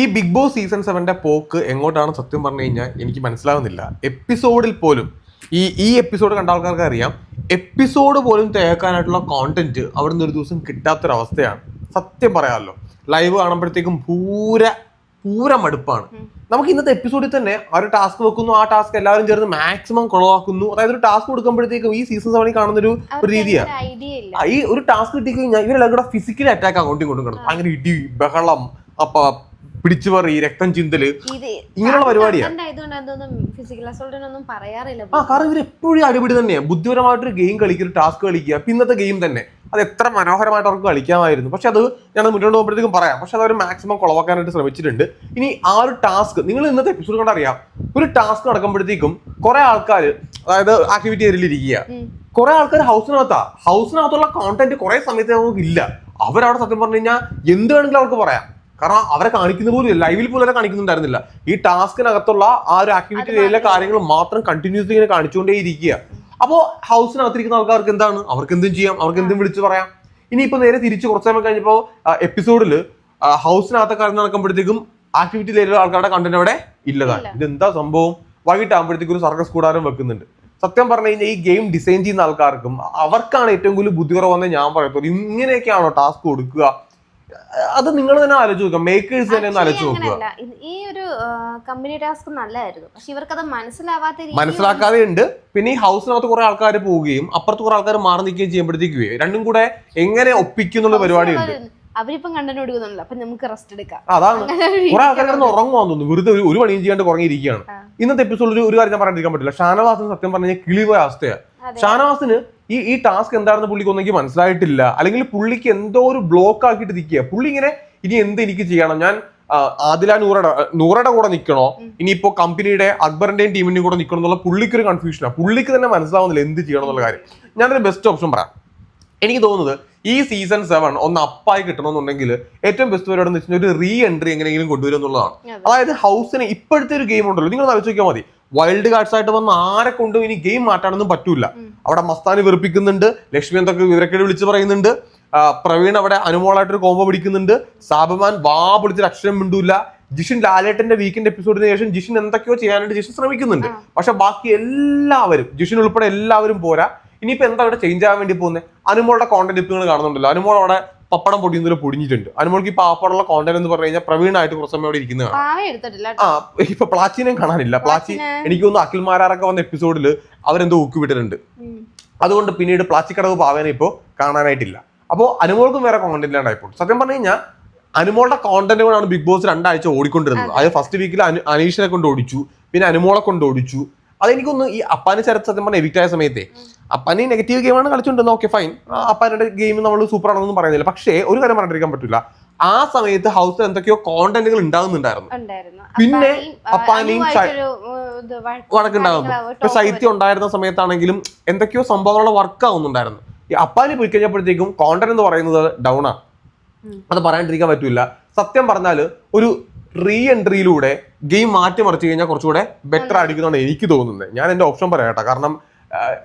ഈ big boss season സെവന്റെ പോക്ക് എങ്ങോട്ടാണ് സത്യം പറഞ്ഞു കഴിഞ്ഞാൽ എനിക്ക് മനസ്സിലാവുന്നില്ല. എപ്പിസോഡിൽ പോലും ഈ ഈ എപ്പിസോഡ് കണ്ട ആൾക്കാർക്ക് അറിയാം എപ്പിസോഡ് പോലും തേക്കാനായിട്ടുള്ള കോണ്ടന്റ് അവിടുന്ന് ഒരു ദിവസം കിട്ടാത്തൊരവസ്ഥയാണ്. സത്യം പറയാമല്ലോ ലൈവ് കാണുമ്പോഴത്തേക്കും പൂര പൂര മടുപ്പാണ്. നമുക്ക് ഇന്നത്തെ എപ്പിസോഡിൽ തന്നെ ആ ഒരു ടാസ്ക് വെക്കുന്നു ആ ടാസ്ക് എല്ലാവരും ചേർന്ന് മാക്സിമം കുളവാക്കുന്നു. അതായത് ഒരു ടാസ്ക് കൊടുക്കുമ്പോഴത്തേക്കും ഈ സീസൺ സെവനിൽ കാണുന്ന ഒരു രീതിയാണ് ഈ ഒരു ടാസ്ക് കിട്ടി കഴിഞ്ഞാൽ ഇവരെല്ലാം കൂടെ ഫിസിക്കലി അറ്റാക്ക് അങ്ങോട്ടും ഇങ്ങോട്ടും കിടന്നു അങ്ങനെ ഇടി ബഹളം അപ്പ പിടിച്ചു പറി രക്തം ചിന്തൽ. ഇങ്ങനെയുള്ള പരിപാടിയാണ് ഫിസിക്കൽ അസോൾട്ടിനൊന്നും പറയാറില്ല. ആ കാരണം ഇവർ എപ്പോഴും അടിപിടി തന്നെയാണ് ബുദ്ധിപരമായിട്ടൊരു ഗെയിം കളിക്കുക ടാസ്ക് കളിക്കുക. പിന്നത്തെ ഗെയിം തന്നെ. അത് എത്ര മനോഹരമായിട്ട് അവർക്ക് കളിക്കാമായിരുന്നു. പക്ഷെ അത് ഞാൻ മുന്നോട്ട് പോകുമ്പോഴത്തേക്കും പറയാം. പക്ഷെ അവർ മാക്സിമം കുളവാക്കാനായിട്ട് ശ്രമിച്ചിട്ടുണ്ട്. ഇനി ആ ഒരു ടാസ്ക് നിങ്ങൾ ഇന്നത്തെ എപ്പിസോഡ് കണ്ടറിയാം ഒരു ടാസ്ക് നടക്കുമ്പോഴത്തേക്കും കുറെ ആൾക്കാർ അതായത് ആക്ടിവിറ്റി ഏരിയയിലിരിക്കുക. കുറെ ആൾക്കാർ ഹൗസിനകത്താ ഹൗസിനകത്തുള്ള കോണ്ടന്റ് കുറെ സമയത്ത് നമുക്ക് ഇല്ല. അവരവിടെ സത്യം പറഞ്ഞു കഴിഞ്ഞാൽ എന്ത് വേണമെങ്കിലും അവർക്ക് പറയാം. കാരണം അവരെ കാണിക്കുന്ന പോലും ലൈവിൽ പോലും അവരെ കാണിക്കുന്നുണ്ടായിരുന്നില്ല. ഈ ടാസ്കിനകത്തുള്ള ആ ഒരു ആക്ടിവിറ്റി ഏരിയയിലെ കാര്യങ്ങൾ മാത്രം കണ്ടിന്യൂസ് ഇങ്ങനെ കാണിച്ചുകൊണ്ടേ ഇരിക്കുക. അപ്പോൾ ഹൗസിനകത്തിരിക്കുന്ന ആൾക്കാർക്ക് എന്താണ്? അവർക്ക് എന്തും ചെയ്യാം. അവർക്ക് എന്തും വിളിച്ചു പറയാം. ഇനിയിപ്പോ നേരെ തിരിച്ച് കുറച്ച് സമയം കഴിഞ്ഞപ്പോൾ എപ്പിസോഡിൽ ഹൗസിനകത്തെ കാര്യം നടക്കുമ്പോഴത്തേക്കും ആക്ടിവിറ്റി ഏരിയയിലെ ആൾക്കാരുടെ കണ്ടന്റ് അവിടെ ഇല്ലതാണ് ഇതെന്താ സംഭവം? വൈകിട്ടാകുമ്പോഴത്തേക്കും ഒരു സർക്കസ് കൂടാരം വെക്കുന്നുണ്ട്. സത്യം പറഞ്ഞു കഴിഞ്ഞാൽ ഈ ഗെയിം ഡിസൈൻ ചെയ്യുന്ന ആൾക്കാർക്കും അവർക്കാണ് ഏറ്റവും കൂടുതൽ ബുദ്ധി കുറവെന്ന് ഞാൻ പറയത്തുള്ളൂ. ഇങ്ങനെയൊക്കെയാണോ ടാസ്ക് കൊടുക്കുക? അത് നിങ്ങൾ തന്നെ ആലോചിച്ച് നോക്കുക. മേക്കേഴ്സ് തന്നെ ഒന്ന് ആലോചിച്ച് നോക്കുക. അങ്ങനെയല്ല ഇത് ഈ ഒരു കമ്പനി ടാസ്ക് നല്ലതായിരുന്നു. പക്ഷെ ഇവർക്കത് മനസ്സിലാവാത്ത മനസ്സിലാക്കാതെ ഉണ്ട്. പിന്നെ ഈ ഹൗസിനകത്ത് കുറെ ആൾക്കാർ പോവുകയും അപ്പുറത്ത് കുറെ ആൾക്കാർ മാറി നിൽക്കുകയും ചെയ്യുമ്പോഴത്തേക്ക് രണ്ടും കൂടെ എങ്ങനെ ഒപ്പിക്കുന്നുള്ള പരിപാടി ഉണ്ട്. അവരിപ്പം കണ്ടന്റ് കൊടുക്കുന്നുണ്ടല്ലോ. അപ്പൊ നമുക്ക് റെസ്റ്റ് എടുക്കാം. അതാണ്. കുറെ ആൾക്കാർ കിടന്ന് ഉറങ്ങുവാന്ന് തോന്നുന്നു. വെറുതെ ഒരു- ഒരു പണിയും ചെയ്യാണ്ട് ഉറങ്ങിയിരിക്കുകയാണ് ഇന്നത്തെ എപ്പിസോഡിൽ ഒരു കാര്യം ഞാൻ പറയാണ്ടിരിക്കാൻ പറ്റില്ല. ഷാനവാസിന് സത്യം പറഞ്ഞാൽ കിളി പോയ അവസ്ഥയാണ്. ഷാനവാസിന് ഈ ഈ ടാസ്ക് എന്താണെന്ന് പുള്ളിക്ക് ഒന്നെങ്കിൽ മനസ്സിലായിട്ടില്ല. അല്ലെങ്കിൽ പുള്ളിക്ക് എന്തോ ഒരു ബ്ലോക്ക് ആക്കിയിട്ട് നിൽക്കുക പുള്ളി ഇങ്ങനെ ഇനി എന്ത് എനിക്ക് ചെയ്യണം? ഞാൻ ആദില നൂറയുടെ നൂറയുടെ കൂടെ നിൽക്കണോ ഇനിയിപ്പോ കമ്പനിയുടെ അക്ബറിന്റെയും ടീമിന്റെയും കൂടെ നിൽക്കണം എന്നുള്ള പുള്ളിക്ക് ഒരു കൺഫ്യൂഷനാണ് പുള്ളിക്ക് തന്നെ മനസ്സിലാവുന്നില്ല എന്ത് ചെയ്യണം എന്നുള്ള കാര്യം. ഞാനൊരു ബെസ്റ്റ് ഓപ്ഷൻ പറയാം. എനിക്ക് തോന്നുന്നത് ഈ സീസൺ സെവൻ ഒന്ന് അപ്പായി കിട്ടണമെന്നുണ്ടെങ്കിൽ ഏറ്റവും ബെസ്റ്റ് പരിപാടി എന്ന് വെച്ചാൽ ഒരു റീ എൻട്രി എങ്ങനെയെങ്കിലും കൊണ്ടുവരും എന്നുള്ളതാണ് അതായത് ഹൗസിന് ഇപ്പോഴത്തെ ഒരു ഗെയിം ഉണ്ടല്ലോ. നിങ്ങൾ ആലോചിച്ച് നോക്കിയാൽ മതി. വൈൽഡ് കാർഡ്സ് ആയിട്ട് വന്ന ആരെ കൊണ്ടും ഇനി ഗെയിം മാറ്റാനൊന്നും പറ്റൂല. അവിടെ മസ്താനി വെറുപ്പിക്കുന്നുണ്ട് ലക്ഷ്മി എന്തൊക്കെ വിവരക്കേട് വിളിച്ച് പറയുന്നുണ്ട് പ്രവീൺ അവിടെ അനുമോളായിട്ടൊരു കോമ്പോ പിടിക്കുന്നുണ്ട് സാബമാൻ വാ പൊളിച്ചൊരു അക്ഷരം മിണ്ടൂല. ജിഷിൻ ലാലേട്ടന്റെ വീക്കെൻഡ് എപ്പിസോഡിന് ശേഷം ജിഷിൻ എന്തൊക്കെയോ ചെയ്യാനായിട്ട് ജിഷിൻ ശ്രമിക്കുന്നുണ്ട്. പക്ഷെ ബാക്കി എല്ലാവരും ജിഷിൻ ഉൾപ്പെടെ എല്ലാവരും പോരാ. ഇനിയിപ്പോ എന്താ അവിടെ ചേഞ്ച് ആവാൻ വേണ്ടി പോകുന്നത് അനുമോളുടെ കോണ്ടന്റ് ഇപ്പൊ നിങ്ങൾ കാണുന്നുണ്ടല്ലോ. അനുമോൾ അവിടെ പപ്പടം പൊടിയുന്നതിൽ പൊടിഞ്ഞിട്ടുണ്ട്. അനുമോൾക്ക് ഈ പാപ്പടുള്ള കോണ്ടന്റ് എന്ന് പറഞ്ഞു കഴിഞ്ഞാൽ പ്രവീണായിട്ട് കുറച്ച് സമയം അവിടെ ഇരിക്കുന്നതാണ് ആ ഇപ്പൊ പ്ലാച്ചിനെ കാണാനില്ല. പ്ലാച്ചി എനിക്ക് തോന്നുന്നു അഖിൽ മാരാറൊക്കെ വന്ന എപ്പിസോഡിൽ അവരെന്തോ ഊക്കി വിട്ടിട്ടുണ്ട് അതുകൊണ്ട് പിന്നീട് പ്ലാച്ചിക്കടവ് പാവേനെ ഇപ്പോൾ കാണാനായിട്ടില്ല. അപ്പോൾ അനുമോൾക്കും വേറെ കോണ്ടന്റ് ഇല്ലാണ്ടായിപ്പോൾ സത്യം പറഞ്ഞു കഴിഞ്ഞാൽ അനുമോളുടെ കോണ്ടന്റ് കൊണ്ടാണ് ബിഗ് ബോസ് രണ്ടാഴ്ച ഓടിക്കൊണ്ടിരുന്നത്. അത്. ഫസ്റ്റ് വീക്കിൽ അനീഷിനെ കൊണ്ട് ഓടിച്ചു. പിന്നെ അനുമോളെ കൊണ്ട് ഓടിച്ചു. അതെനിക്കൊന്ന് ഈ അപ്പാന് ചരത്ത് സത്യം പറഞ്ഞ എവിക്റ്റ് ആയ സമയത്തെ. അപ്പാന് നെഗറ്റീവ് ഗെയിമാണ് കളിച്ചുണ്ടെന്ന് ഓക്കെ ഫൈൻ അപ്പാന്റെ ഗെയിം നമ്മൾ സൂപ്പർ ആണെന്നൊന്നും പറയുന്നില്ല. പക്ഷേ ഒരു കാര്യം പറഞ്ഞിരിക്കാൻ പറ്റില്ല ആ സമയത്ത് ഹൗസിൽ എന്തൊക്കെയോ കോണ്ടന്റുകൾ ഉണ്ടാകുന്നുണ്ടായിരുന്നു. പിന്നെ അപ്പാനെയും, വഴക്കുണ്ടാകുന്നു. ഇപ്പൊ ശൈത്യം ഉണ്ടായിരുന്ന സമയത്താണെങ്കിലും എന്തൊക്കെയോ സംഭവങ്ങളുടെ വർക്ക് ആവുന്നുണ്ടായിരുന്നു. ഈ അപ്പാനി പോയി കഴിഞ്ഞപ്പോഴത്തേക്കും കോണ്ടന്റ് എന്ന് പറയുന്നത് ഡൗൺ ആണ് അത് പറയാണ്ടിരിക്കാൻ പറ്റൂല. സത്യം പറഞ്ഞാൽ ഒരു റീ എൻട്രിയിലൂടെ ഗെയിം മാറ്റിമറിച്ച് കഴിഞ്ഞാൽ കുറച്ചുകൂടെ ബെറ്റർ ആയിരിക്കുന്നതാണ് എനിക്ക് തോന്നുന്നത്. ഞാൻ എന്റെ ഓപ്ഷൻ പറയാം കേട്ടോ. കാരണം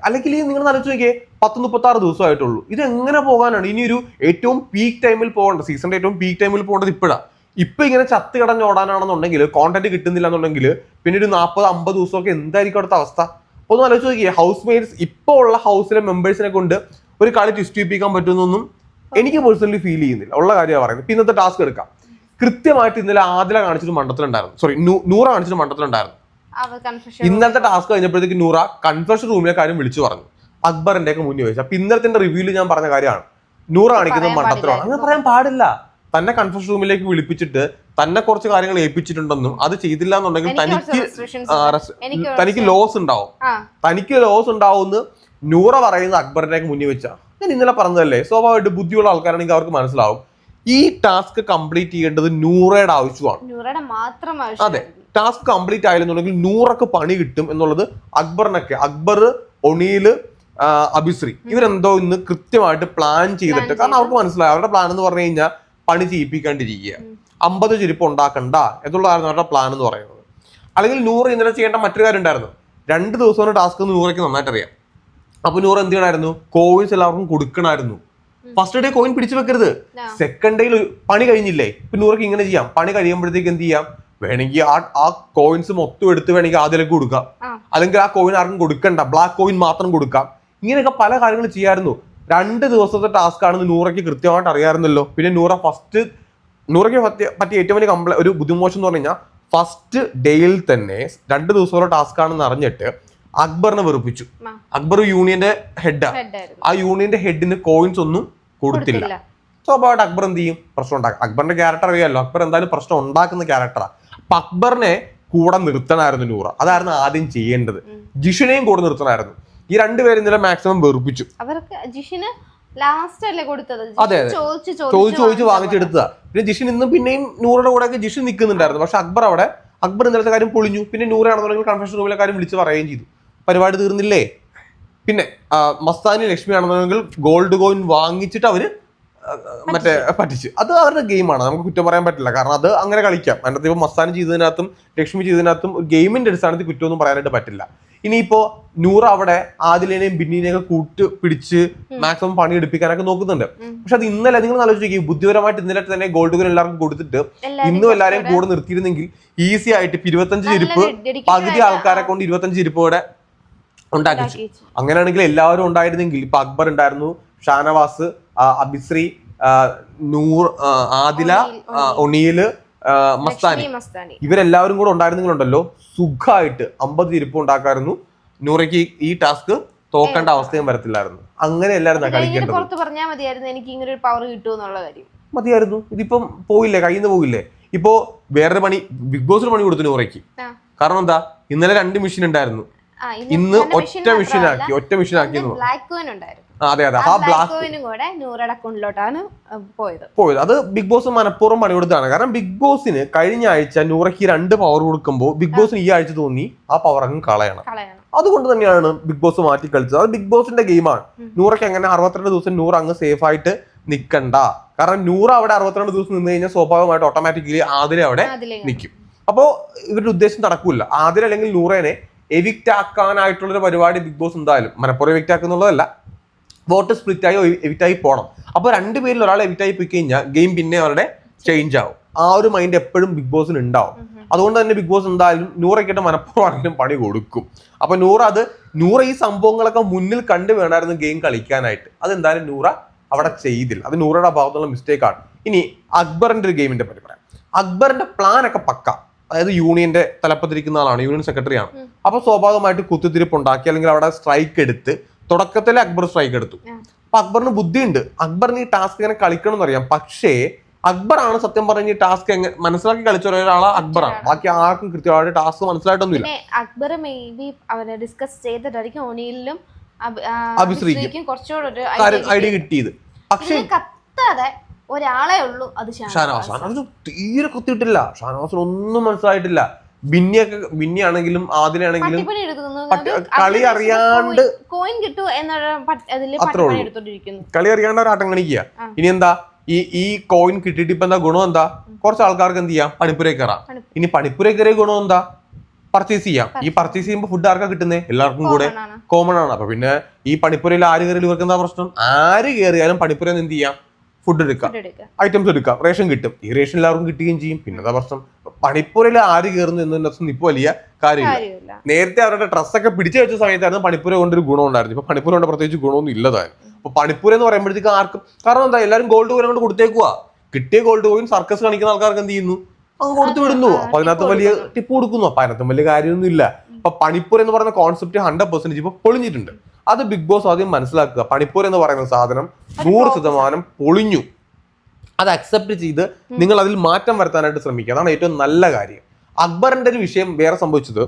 അല്ലെങ്കിൽ നിങ്ങൾ ആലോചിച്ച് നോക്കിയേ പത്ത് മുപ്പത്തി ആറ് ദിവസമായിട്ടുള്ളൂ. ഇത് എങ്ങനെ പോകാനാണ് ഇനി ഒരു ഏറ്റവും പീക്ക് ടൈമിൽ പോകേണ്ടത് സീസണിന്റെ ഏറ്റവും പീക്ക് ടൈമിൽ പോകേണ്ടത് ഇപ്പോഴാണ് ഇപ്പൊ ഇങ്ങനെ ചത്ത് കിടഞ്ഞോടാനാണെന്നുണ്ടെങ്കിൽ കോണ്ടന്റ് കിട്ടുന്നില്ല എന്നുണ്ടെങ്കിൽ പിന്നെ ഒരു നാൽപ്പത് അമ്പത് ദിവസമൊക്കെ എന്തായിരിക്കും അടുത്ത അവസ്ഥ? അപ്പൊ ഒന്ന് ആലോചിച്ച് നോക്കിയേ ഹൗസ് മേറ്റ്സ് ഇപ്പോൾ ഉള്ള ഹൗസിലെ മെമ്പേഴ്സിനെ കൊണ്ട് ഒരു കളി ട്വിസ്റ്റ് ചെയ്യിപ്പിക്കാൻ പറ്റുന്നൊന്നും എനിക്ക് പേഴ്സണലി ഫീൽ ചെയ്യുന്നില്ല. ഉള്ള കാര്യമാണ് പറയുന്നത്. ഇപ്പൊ ഇന്നത്തെ ടാസ്ക് എടുക്കാം. കൃത്യമായിട്ട് ഇന്നലെ ആദില കാണിച്ചിട്ട് മണ്ടത്തിലുണ്ടായിരുന്നു സോറി നൂറ അവ confusion. ഇന്നലത്തെ ടാസ്ക് കഴിഞ്ഞപ്പോഴത്തേക്ക് നൂറ കൺഫർഷൻ റൂമിലെ കാര്യം വിളിച്ചു പറഞ്ഞു. അക്ബറിന്റെ ഒക്കെ മുന്നിൽ വെച്ചു. അപ്പൊ ഇന്നലത്തെ റിവ്യൂൽ ഞാൻ പറഞ്ഞ കാര്യമാണ്. നൂറ കാണിക്കുന്ന മണ്ടത്തിലാണ് അങ്ങനെ പറയാൻ പാടില്ല. തന്നെ കൺഫർഷൻ റൂമിലേക്ക് വിളിപ്പിച്ചിട്ട് തന്നെ കുറച്ച് കാര്യങ്ങൾ ഏൽപ്പിച്ചിട്ടുണ്ടെന്നും അത് ചെയ്തില്ല എന്നുണ്ടെങ്കിൽ തനിക്ക് തനിക്ക് ലോസ് ഉണ്ടാവും. തനിക്ക് ലോസ് ഉണ്ടാവുമെന്ന് നൂറ പറയുന്നത് അക്ബറിന്റെ മുന്നിൽ വെച്ചാ. ഞാൻ ഇന്നലെ പറഞ്ഞതല്ലേ? സ്വാഭാവികമായിട്ട് ബുദ്ധിയുള്ള ആൾക്കാരാണെങ്കിൽ അവർക്ക് മനസ്സിലാവും. ഈ ടാസ്ക് കംപ്ലീറ്റ് ചെയ്യേണ്ടത് നൂറയുടെ ആവശ്യമാണ്. അതെ ടാസ്ക് കംപ്ലീറ്റ് ആയില്ലെന്നുണ്ടെങ്കിൽ നൂറക്ക് പണി കിട്ടും എന്നുള്ളത് അക്ബറിനൊക്കെ അക്ബർ ഒണീൽ അഭിശ്രീ ഇവരെന്തോ ഇന്ന് കൃത്യമായിട്ട് പ്ലാൻ ചെയ്തിട്ട് കാരണം അവർക്ക് മനസ്സിലായി അവരുടെ പ്ലാൻ എന്ന് പറഞ്ഞു കഴിഞ്ഞാൽ പണി ചെയ്യിപ്പിക്കാണ്ടിരിക്കുക. അമ്പത് ചെരുപ്പ് ഉണ്ടാക്കണ്ട എന്നുള്ളതായിരുന്നു അവരുടെ പ്ലാൻ എന്ന് പറയുന്നത്. അല്ലെങ്കിൽ നൂറ് ഇന്നലെ ചെയ്യേണ്ട മറ്റൊരു കാര്യം ഉണ്ടായിരുന്നു. രണ്ട് ദിവസം ടാസ്ക് നൂറയ്ക്ക് നന്നായിട്ട് അറിയാം. അപ്പൊ നൂറ് എന്ത് ചെയ്യണമായിരുന്നു കോവിൻസ് എല്ലാവർക്കും കൊടുക്കണമായിരുന്നു ഫസ്റ്റ് ഡേ കോയിൻ പിടിച്ചു വെക്കരുത്. സെക്കൻഡ് ഡേയിൽ പണി കഴിഞ്ഞില്ലേ? പിന്നെ നൂറൊക്കെ ഇങ്ങനെ ചെയ്യാം. പണി കഴിയുമ്പോഴത്തേക്ക് എന്ത് ചെയ്യാം? വേണമെങ്കിൽ ആ ആ കോയിൻസ് മൊത്തം എടുത്ത് വേണമെങ്കിൽ ആദ്യമൊക്കെ കൊടുക്കാം. അല്ലെങ്കിൽ ആ കോയിൻ ആർക്കും കൊടുക്കണ്ട. ബ്ലാക്ക് കോയിൻ മാത്രം കൊടുക്കാം. ഇങ്ങനെയൊക്കെ പല കാര്യങ്ങൾ ചെയ്യാമായിരുന്നു രണ്ട് ദിവസത്തെ ടാസ്ക് ആണെന്ന് നൂറയ്ക്ക് കൃത്യമായിട്ട് അറിയാമായിരുന്നല്ലോ. പിന്നെ നൂറ ഫസ്റ്റ് നൂറയ്ക്ക് പറ്റിയ പറ്റിയ ഏറ്റവും വലിയ കംപ്ലൈ ഒരു ബുദ്ധിമോശം എന്ന് പറഞ്ഞു കഴിഞ്ഞാൽ ഫസ്റ്റ് ഡേയിൽ തന്നെ രണ്ട് ദിവസമുള്ള ടാസ്ക് ആണെന്ന് അറിഞ്ഞിട്ട് അക്ബറിനെ വെറുപ്പിച്ചു. അക്ബർ യൂണിയന്റെ ഹെഡാ ആ. യൂണിയന്റെ ഹെഡിന് കോയിൻസ് ഒന്നും കൊടുത്തില്ല. സ്വാഭാവികമായിട്ട് അക്ബർ എന്ത് ചെയ്യും? പ്രശ്നം ഉണ്ടാക്കും. അക്ബറിന്റെ ക്യാരക്ടർ അറിയാമല്ലോ അക്ബർ എന്തായാലും പ്രശ്നം ഉണ്ടാക്കുന്ന ക്യാരക്ടറാ അപ്പൊ അക്ബറിനെ കൂടെ നിർത്തണമായിരുന്നു നൂറ. അതായിരുന്നു ആദ്യം ചെയ്യേണ്ടത്. ജിഷിനെയും കൂടെ നിർത്തണമായിരുന്നു. ഈ രണ്ടുപേരും ഇന്നലെ മാക്സിമം വെറുപ്പിച്ചു. അവർക്ക് ജിഷിന് ലാസ്റ്റ് അല്ലേ കൊടുത്തത്? അതെ, അതെ. ചോദിച്ച് ചോദിച്ചു ചോദിച്ച് വാങ്ങിച്ച വാങ്ങിച്ചെടുത്തതാ പിന്നെ ജിഷിൻ ഇന്നും പിന്നെയും നൂറുടെ കൂടെ ജിഷിൻ നിൽക്കുന്നുണ്ടായിരുന്നു പക്ഷെ അക്ബർ അവിടെ അക്ബർ ഇന്നലത്തെ കാര്യം പൊളിഞ്ഞു. പിന്നെ നൂറാണെന്നുണ്ടെങ്കിൽ കൺഫെഷൻ റൂമിലെ കാര്യം വിളിച്ച് പറയുകയും ചെയ്തു. പരിപാടി തീർന്നില്ലേ? പിന്നെ മസ്താനി ലക്ഷ്മി ആണെന്നുണ്ടെങ്കിൽ ഗോൾഡ് കോയിൻ വാങ്ങിച്ചിട്ട് അവർ മറ്റേ പറ്റിച്ച് അത് അവരുടെ ഗെയിമാണ് നമുക്ക് കുറ്റം പറയാൻ പറ്റില്ല. കാരണം അത് അങ്ങനെ കളിക്കാം. അതിനകത്ത് ഇപ്പോൾ മസ്താനി ചെയ്തതിനകത്തും ലക്ഷ്മി ചെയ്തതിനകത്തും ഒരു ഗെയിമിന്റെ അടിസ്ഥാനത്തിൽ കുറ്റമൊന്നും പറയാനായിട്ട് പറ്റില്ല. ഇനിയിപ്പോ നൂറ് അവിടെ ആദിലിനെയും ബിന്നിനെയും ഒക്കെ കൂട്ട് പിടിച്ച് മാക്സിമം പണി എടുപ്പിക്കാനൊക്കെ നോക്കുന്നുണ്ട്. പക്ഷെ അത് ഇന്നലെ നിങ്ങൾ ആലോചിക്കും ബുദ്ധിപരമായിട്ട് ഇന്നലെ തന്നെ ഗോൾഡ് കോയിൻ എല്ലാവർക്കും കൊടുത്തിട്ട് ഇന്നും എല്ലാവരെയും കൂടെ നിർത്തിയിരുന്നെങ്കിൽ ഈസി ആയിട്ട് ഇരുപത്തഞ്ച് ചെരുപ്പ് പകുതി ആൾക്കാരെ കൊണ്ട് ഇരുപത്തഞ്ച് ചെരുപ്പ് കൂടെ ഉണ്ടാക്കിച്ചു ഉണ്ടാക്കി അങ്ങനെയാണെങ്കിൽ എല്ലാവരും ഉണ്ടായിരുന്നെങ്കിൽ ഇപ്പൊ അക്ബർ ഉണ്ടായിരുന്നു ഷാനവാസ് അബിശ്രീ നൂർ ആദില ആ, മസ്താനി. ഇവരെല്ലാവരും കൂടെ ഉണ്ടായിരുന്നെങ്കിലുണ്ടല്ലോ സുഖമായിട്ട് അമ്പത് തിരുപ്പ് ഉണ്ടാക്കായിരുന്നു. നൂറയ്ക്ക് ഈ ടാസ്ക് തോക്കേണ്ട അവസ്ഥയും വരത്തില്ലായിരുന്നു. അങ്ങനെ എല്ലാവരും കഴിഞ്ഞിട്ട് കളിക്കേണ്ടത്. പുറത്ത് പറഞ്ഞാൽ മതിയായിരുന്നു എനിക്ക് ഇങ്ങനെ ഒരു പവർ കിട്ടുമെന്നുള്ള കാര്യം. മതിയായിരുന്നു. ഇതിപ്പം പോയില്ലേ കയ്യിൽ നിന്ന് പോകില്ലേ? ഇപ്പോ വേറൊരു പണി ബിഗ് ബോസിന് പണി കൊടുത്തു നൂറയ്ക്ക്. കാരണം എന്താ? ഇന്നലെ രണ്ട് മെഷീൻ ഉണ്ടായിരുന്നു. ഇന്ന് ഒറ്റ മെഷീൻ ആക്കി ഒറ്റ മെഷീൻ ആക്കി എന്ന് ബ്ലാക്ക് കോയിൻ ഉണ്ടായിരുന്നു. അതെ അതെ. ആ ബ്ലാക്ക് കോയിനും കൂടെ അക്കൗണ്ടിലോട്ടാണ് പോയത്. പോയത്. അത് ബിഗ് ബോസ് മനഃപൂർവം പണി കൊടുത്തതാണ് കാരണം ബിഗ് ബോസിന് കഴിഞ്ഞ ആഴ്ച നൂറയ്ക്ക് രണ്ട് പവർ കൊടുക്കുമ്പോൾ ബിഗ് ബോസിന് ഈ ആഴ്ച തോന്നി ആ പവർ അങ്ങ് കളയണം. അതുകൊണ്ട് തന്നെയാണ് ബിഗ് ബോസ് മാറ്റി കളിച്ചത്. അത് ബിഗ് ബോസിന്റെ ഗെയിമാണ്. നൂറയ്ക്ക് അങ്ങനെ അറുപത്തിരണ്ട് ദിവസം നൂറ് അങ്ങ് സേഫ് ആയിട്ട് നിൽക്കണ്ട കാരണം നൂറ് അവിടെ അറുപത്തിരണ്ട് ദിവസം നിന്ന് കഴിഞ്ഞാൽ സ്വാഭാവികമായിട്ട് ഓട്ടോമാറ്റിക്കലി ആതിരെ അവിടെ നിക്കും. നിൽക്കും അപ്പോ ഇവരുടെ ഉദ്ദേശം നടക്കൂല. ആതിര അല്ലെങ്കിൽ നൂറേനെ എവിക്റ്റ് ആക്കാനായിട്ടുള്ളൊരു പരിപാടി ബിഗ് ബോസ് എന്തായാലും മനപ്പുറം എവിക്റ്റ് ആക്കുന്നുള്ളതല്ല. വോട്ട് സ്പ്ലിറ്റ് ആയി എവിക്റ്റ് ആയി പോകണം അപ്പൊ രണ്ടുപേരിൽ ഒരാൾ എവിക്റ്റ് ആയി പോയി കഴിഞ്ഞാൽ ഗെയിം പിന്നെ അവരുടെ ചേഞ്ച് ആവും. ആ ഒരു മൈൻഡ് എപ്പോഴും ബിഗ് ബോസിന് ഉണ്ടാവും. അതുകൊണ്ട് തന്നെ ബിഗ് ബോസ് എന്തായാലും നൂറയ്ക്കിട്ട് മനഃപ്പുറമാണെങ്കിലും പണി കൊടുക്കും. അപ്പൊ നൂറ അത് നൂറ ഈ സംഭവങ്ങളൊക്കെ മുന്നിൽ കണ്ടു വേണമായിരുന്നു ഗെയിം കളിക്കാനായിട്ട്. അതെന്തായാലും നൂറ അവിടെ ചെയ്തില്ല. അത് നൂറയുടെ ഭാഗത്തുള്ള മിസ്റ്റേക്കാണ് ഇനി അക്ബറിന്റെ ഒരു ഗെയിമിന്റെ പറ്റി പറയാം. അക്ബറിന്റെ പ്ലാൻ ഒക്കെ പക്ക. അതായത് യൂണിയന്റെ തലപ്പത്തിരിക്കുന്ന ആളാണ് യൂണിയൻ സെക്രട്ടറി ആണ്. അപ്പൊ സ്വാഭാവികമായിട്ട് കുത്തിത്തിരിപ്പ് ഉണ്ടാക്കി അല്ലെങ്കിൽ അവിടെ സ്ട്രൈക്ക് എടുത്ത് തുടക്കത്തിൽ അക്ബർ സ്ട്രൈക്ക് എടുത്തു. അപ്പൊ അക്ബറിന് ബുദ്ധിയുണ്ട് അക്ബറിന് ഈ ടാസ്ക് ഇങ്ങനെ കളിക്കണം എന്നറിയാം പക്ഷേ അക്ബറാണ് സത്യം പറഞ്ഞ ടാസ്ക് എങ്ങനെ മനസ്സിലാക്കി കളിച്ച ഒരാളാണ് അക്ബറാണ് ബാക്കി ആർക്കും കൃത്യമായിട്ട് ടാസ്ക് മനസ്സിലായിട്ടൊന്നുമില്ല അക്ബർ മേ ബി അവരെ ഡിസ്കസ് ചെയ്തിട്ടായിരിക്കും അഭിശ്രീക്കും. കുറച്ചുകൂടെ ഒരു ഐഡിയ. കിട്ടിയത് പക്ഷേ കത്താതെ ഒരാളെ ഉള്ളൂ അത് ഷാനവാസ്. ഷാനവാസ്. തീരെ കുത്തിയിട്ടില്ല. ഷാനവാസിന് ഒന്നും മനസ്സിലായിട്ടില്ല. ബിന്നിയൊക്കെ ബിന്നി ആണെങ്കിലും ആദിലാണെങ്കിലും കളി അറിയാണ്ട് കോയിൻ കിട്ടു അത്രേ ഉള്ളൂ. കളി അറിയാണ്ട് ഒരു ആട്ടം കാണിക്കുക. ഇനി എന്താ? ഈ ഈ കോയിൻ കിട്ടിയിട്ട് ഇപ്പൊ എന്താ ഗുണം എന്താ? കുറച്ച് ആൾക്കാർക്ക് എന്ത് ചെയ്യാം? പണിപ്പുരയിൽ കയറാം ഇനി പണിപ്പുരയിൽ കയറിയ ഗുണം എന്താ? പർച്ചേസ് ചെയ്യാം. ഈ പർച്ചേസ്. ചെയ്യുമ്പോൾ ഫുഡ് ആർക്കാ കിട്ടുന്നത് എല്ലാവർക്കും കൂടെ കോമൺ ആണ്. അപ്പൊ പിന്നെ ഈ പണിപ്പുരയിൽ ആര് കയറിയാലും ഇവർക്ക് എന്താ പ്രശ്നം? ആര് കയറിയാലും പണിപ്പുരയിൽ എന്ത് ചെയ്യാം? ഫുഡ് എടുക്കാം. ഐറ്റംസ് എടുക്കാം. റേഷൻ കിട്ടും. ഈ റേഷൻ എല്ലാവർക്കും കിട്ടുകയും ചെയ്യും. പിന്നെ വർഷം പ്രശ്നം. പണിപ്പുരയിൽ ആര് കയറുന്നു എന്നതിനകത്ത് ഇപ്പൊ വലിയ കാര്യമില്ല. നേരത്തെ അവരുടെ ഡ്രസ്സൊക്കെ പിടിച്ചു വെച്ച സമയത്തായിരുന്നു പണിപ്പുര കൊണ്ടൊരു ഗുണം ഉണ്ടായിരുന്നു ഇപ്പൊ പണിപ്പുര കൊണ്ട് പ്രത്യേകിച്ച് ഗുണമൊന്നും ഇല്ലതായി അപ്പൊ പണിപ്പുര എന്ന് പറയുമ്പോഴത്തേക്ക് ആർക്കും കാരണം എന്താ? എല്ലാവരും ഗോൾഡ് കോയിൻ കൊണ്ട് കൊടുത്തേക്കുക കിട്ടിയ ഗോൾഡ് കോയിൻ സർക്കസ് കാണിക്കുന്ന ആൾക്കാർക്ക് എന്ത് ചെയ്യുന്നു? അങ്ങ് കൊടുത്തു വിടുന്നു. അപ്പൊ അതിനകത്ത് വലിയ ടിപ്പ് കൊടുക്കുന്നു. അപ്പൊ അതിനകത്ത് വലിയ കാര്യമൊന്നും ഇല്ല അപ്പൊ പണിപ്പുര എന്ന് പറയുന്ന കോൺസെപ്റ്റ് ഹൺഡ്രഡ് പെർസെന്റേജ് ഇപ്പൊ പൊളിഞ്ഞിട്ടുണ്ട്. അത് ബിഗ് ബോസ് ആദ്യം മനസ്സിലാക്കുക. പണിപ്പൂർ എന്ന് പറയുന്ന സാധനം നൂറ് ശതമാനം പൊളിഞ്ഞു. അത് അക്സെപ്റ്റ് ചെയ്ത് നിങ്ങൾ അതിൽ മാറ്റം വരുത്താനായിട്ട് ശ്രമിക്കുക. അതാണ് ഏറ്റവും നല്ല കാര്യം. അക്ബറിന്റെ ഒരു വിഷയം വേറെ സംഭവിച്ചത്.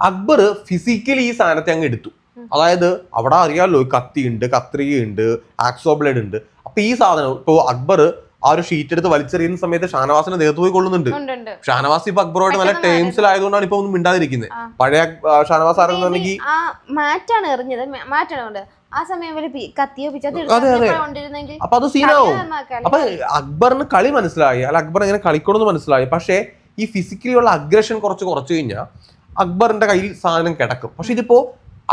അക്ബർ ഫിസിക്കലി ഈ സാധനത്തെ അങ്ങ് എടുത്തു. അതായത് അവിടെ അറിയാമല്ലോ കത്തിയുണ്ട് കത്രികയുണ്ട് ആക്സോ ബ്ലേഡ് ഉണ്ട്. അപ്പൊ ഈ സാധനം ഇപ്പോൾ അക്ബർ ആ ഒരു ഷീറ്റ് എടുത്ത് വലിച്ചെറിയുന്ന സമയത്ത് ഷാനവാസിനെ ദേഹത്ത് പോയി കൊള്ളുന്നുണ്ട്. ഷാനവാസ് ഇപ്പൊ അക്ബറുമായിട്ട് നല്ല ടേംസിലായതുകൊണ്ടാണ് ഇപ്പൊ ഒന്നും മിണ്ടാതിരിക്കുന്നത്. പഴയ ഷാനവാസ് ആയിരുന്നുണ്ടെങ്കിൽ ആ മാറ്റാണ് എറിഞ്ഞത്. മാറ്റാണ് കൊണ്ട് ആ സമയം വരെ കത്തിയോ പിച്ചോ അപ്പൊ അത് സീനാവും അപ്പൊ അക്ബറിന് കളി മനസ്സിലായി. അല്ല അക്ബർ എങ്ങനെ കളിക്കണമെന്ന് മനസ്സിലായി. പക്ഷേ ഈ ഫിസിക്കലി ഉള്ള അഗ്രഷൻ കുറച്ച് കുറച്ച് കഴിഞ്ഞാൽ അക്ബറിന്റെ കയ്യിൽ സാധനം കിടക്കും. പക്ഷെ ഇതിപ്പോ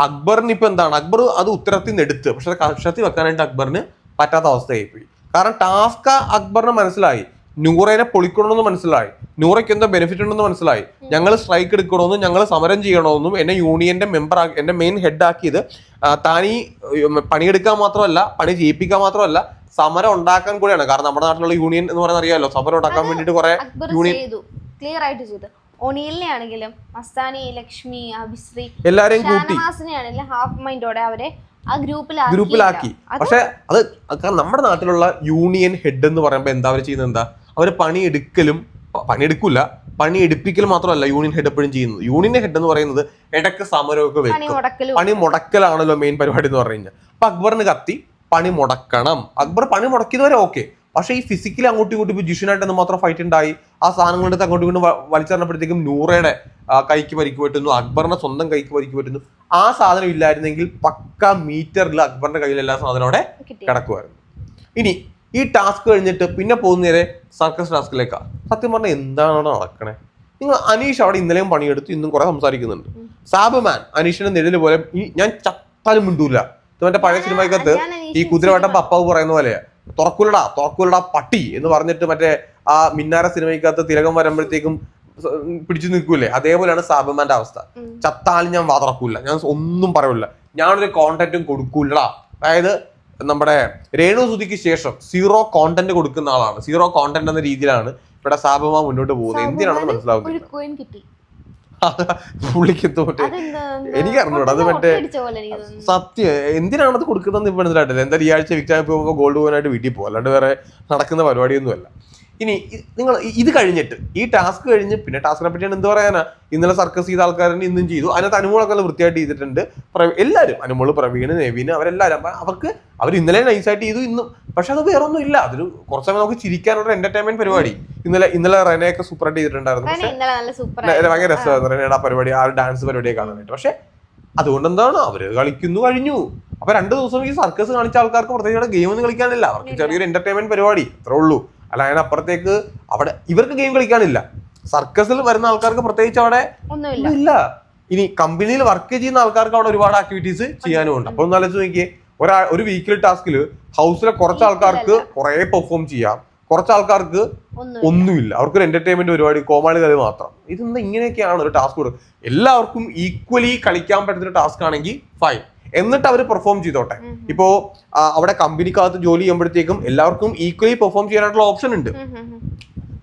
അക്ബറിന് ഇപ്പൊ എന്താണ്? അക്ബർ അത് ഉത്തരത്തിൽ നിന്ന് എടുത്ത് പക്ഷെ അത് കക്ഷത്തിൽ വെക്കാനായിട്ട് അക്ബറിന് പറ്റാത്ത അവസ്ഥയായി പോയി കാരണം ടാസ്ക അക്ബറിന് മനസ്സിലായി. നൂറേനെ പൊളിക്കണമെന്ന് മനസ്സിലായി. നൂറയ്ക്ക് എന്തോ ബെനിഫിറ്റ് ഉണ്ടെന്ന് മനസ്സിലായി. ഞങ്ങൾ സ്ട്രൈക്ക് എടുക്കണമെന്നും ഞങ്ങൾ സമരം ചെയ്യണമെന്നും എന്നെ യൂണിയന്റെ മെമ്പർ എന്റെ മെയിൻ ഹെഡ് ആക്കിയത് താനി പണിയെടുക്കാൻ മാത്രമല്ല പണി ചെയ്യിപ്പിക്കാൻ മാത്രമല്ല സമരം ഉണ്ടാക്കാൻ കൂടിയാണ്. കാരണം നമ്മുടെ നാട്ടിലുള്ള യൂണിയൻ എന്ന് പറയുന്നത് അറിയാമല്ലോ സമരം ഉണ്ടാക്കാൻ വേണ്ടിട്ട് കുറെ യൂണിയൻ ക്ലിയർ ആയിട്ട് ചെയ്തു. ഒണീലിനെ ആണെങ്കിലും മസ്താനി ലക്ഷ്മി അഭിശ്രീ എല്ലാരെയും കൂട്ടി. ഹാഫ് മൈൻഡോടെ അവരെ ഗ്രൂപ്പിലാക്കി പക്ഷെ അത് നമ്മുടെ നാട്ടിലുള്ള യൂണിയൻ ഹെഡ് എന്ന് പറയുമ്പോൾ എന്താ അവർ ചെയ്യുന്നത് എന്താ? അവർ പണിയെടുക്കലും പണിയെടുക്കില്ല പണി എടുപ്പിക്കൽ മാത്രമല്ല യൂണിയൻ ഹെഡ് എപ്പോഴും ചെയ്യുന്നത്. യൂണിയൻ ഹെഡ് എന്ന് പറയുന്നത് ഇടയ്ക്ക് സമരമൊക്കെ വെക്കും. പണി മുടക്കലാണല്ലോ മെയിൻ പരിപാടി എന്ന് പറഞ്ഞു കഴിഞ്ഞാൽ. അപ്പൊ അക്ബറിന് കത്തി പണി മുടക്കണം. അക്ബർ പണി മുടക്കിയതുവരെ ഓക്കെ പക്ഷെ ഈ ഫിസിക്കലി അങ്ങോട്ടും ഇങ്ങോട്ടും ഇപ്പൊ ജിഷനായിട്ട് മാത്രം ഫൈറ്റ് ഉണ്ടായി ആ സാധനങ്ങളുടെ അങ്ങോട്ടും ഇങ്ങോട്ടും വലിച്ചറിഞ്ഞപ്പോഴത്തേക്കും നൂറയുടെ കൈക്ക് പരിക്ക് പറ്റുന്നു അക്ബറിന്റെ സ്വന്തം കൈക്ക് പരിക്ക് പറ്റുന്നു. ആ സാധനം ഇല്ലായിരുന്നെങ്കിൽ പക്ക മീറ്ററിൽ അക്ബറിന്റെ കയ്യിൽ എല്ലാ സാധനം അവിടെ കിടക്കുമായിരുന്നു ഇനി ഈ ടാസ്ക് കഴിഞ്ഞിട്ട് പിന്നെ പോകുന്ന നേരെ സർക്കസ് ടാസ്കിലേക്കാണ് സത്യം പറഞ്ഞാൽ എന്താണ് നടക്കണേ? നിങ്ങൾ അനീഷ് അവിടെ ഇന്നലെയും പണിയെടുത്ത് ഇന്നും കുറെ സംസാരിക്കുന്നുണ്ട്. സാബുമാൻ അനീഷിന്റെ നിഴൽ പോലെ ഞാൻ ചത്താലും മിണ്ടൂല. മറ്റേ പഴയ സിനിമയ്ക്കകത്ത് ഈ കുതിരവട്ടം പപ്പാവ് പറയുന്ന പോലെ തുറക്കുലടാ തുറക്കുലട പട്ടി എന്ന് പറഞ്ഞിട്ട് മറ്റേ ആ മിന്നാര സിനിമയ്ക്കകത്ത് തിലകം വരുമ്പോഴത്തേക്കും പിടിച്ചു നിൽക്കൂലേ? അതേപോലെയാണ് സാബുമാന്റെ അവസ്ഥ. ചത്താലും ഞാൻ വാതറക്കൂല ഞാൻ ഒന്നും പറയൂല. ഞാനൊരു കോണ്ടന്റും കൊടുക്കൂലടാ. അതായത് നമ്മുടെ രേണു സുതിക്ക് ശേഷം സീറോ കോണ്ടന്റ് കൊടുക്കുന്ന ആളാണ്. സീറോ കോണ്ടന്റ് എന്ന രീതിയിലാണ് ഇവിടെ സാബുമ മുന്നോട്ട് പോകുന്നത്. എന്തിനാണെന്ന് മനസ്സിലാവുന്നത് പുള്ളിക്ക് തോട്ടെ എനിക്ക് അറിഞ്ഞൂടാ, അത് മറ്റേ- സത്യം എന്തിനാണത് കൊടുക്കുന്നതെന്ന് ഇപ്പൊ മനസ്സിലായിട്ടില്ല. എന്തായാലും ഈ ആഴ്ച വിൽക്കാൻ പോകുമ്പോൾ ഗോൾഡ് പോകാനായിട്ട് വീട്ടിൽ പോകും അല്ലാണ്ട് വേറെ നടക്കുന്ന പരിപാടിയൊന്നുമല്ല. ഇനി നിങ്ങൾ ഇത് കഴിഞ്ഞിട്ട് ഈ ടാസ്ക് കഴിഞ്ഞ് പിന്നെ ടാസ്കിനെ പറ്റിയാണ് എന്ത് പറയാനാ? ഇന്നലെ സർക്കസ് ചെയ്ത ആൾക്കാരെ ഇന്നും ചെയ്തു. അതിനകത്ത് അനുമോളൊക്കെ വൃത്തിയായിട്ട് ചെയ്തിട്ടുണ്ട്. എല്ലാവരും അനുമോൾ പ്രവീണ് നെവീന് അവരെല്ലാവരും അപ്പം അവർക്ക് അവർ ഇന്നലെ നൈസായിട്ട് ചെയ്തു ഇന്നും. പക്ഷെ അത് വേറെ ഒന്നും ഇല്ല അതൊരു കുറച്ച് സമയം നമുക്ക് ചിരിക്കാനുള്ള എന്റർടൈൻമെന്റ് പരിപാടി. ഇന്നലെ ഇന്നലെ റെനയൊക്കെ സൂപ്പറായിട്ട് ചെയ്തിട്ടുണ്ടായിരുന്നു. ഭയങ്കര രസമായിരുന്നു. റെനയുടെ ആ പരിപാടി ആ ഡാൻസ് പരിപാടി കാണാനായിട്ട്. പക്ഷെ അതുകൊണ്ട് എന്താണ് അവർ കളിക്കുന്നു കഴിഞ്ഞു. അപ്പൊ രണ്ട് ദിവസം ഈ സർക്കസ് കാണിച്ച ആൾക്കാർക്ക് പ്രത്യേകിച്ച് ഗെയിം ഒന്നും കളിക്കാനില്ല. അവർക്ക് ചെറിയൊരു എന്റർടൈൻമെന്റ് പരിപാടി അത്രേ ഉള്ളൂ. അല്ല അതിനപ്പുറത്തേക്ക് അവിടെ ഇവർക്ക് ഗെയിം കളിക്കാനില്ല. സർക്കസിൽ വരുന്ന ആൾക്കാർക്ക് പ്രത്യേകിച്ച് അവിടെ ഇല്ല. ഇനി കമ്പനിയിൽ വർക്ക് ചെയ്യുന്ന ആൾക്കാർക്ക് അവിടെ ഒരുപാട് ആക്ടിവിറ്റീസ് ചെയ്യാനും ഉണ്ട്. അപ്പൊ ഒന്ന് ആലോചിച്ച് നോക്കിയേ ഒരാ ഒരു വീക്കിലി ടാസ്കിൽ ഹൗസിലെ കുറച്ച് ആൾക്കാർക്ക് കുറെ പെർഫോം ചെയ്യാം. കുറച്ച് ആൾക്കാർക്ക് ഒന്നുമില്ല. അവർക്ക് അവർക്കൊരു എന്റർടൈൻമെന്റ് പരിപാടി കോമാളി കളി മാത്രം. ഇതെന്താ ഇങ്ങനെയൊക്കെയാണ് ഒരു ടാസ്ക് എല്ലാവർക്കും ഈക്വലി കളിക്കാൻ പറ്റുന്ന ടാസ്ക് ആണെങ്കിൽ ഫൈൻ എന്നിട്ട് അവർ പെർഫോം ചെയ്തോട്ടെ. ഇപ്പോ അവിടെ കമ്പനിക്കകത്ത് ജോലി ചെയ്യുമ്പോഴത്തേക്കും എല്ലാവർക്കും ഈക്വലി പെർഫോം ചെയ്യാനായിട്ടുള്ള ഓപ്ഷൻ ഉണ്ട്.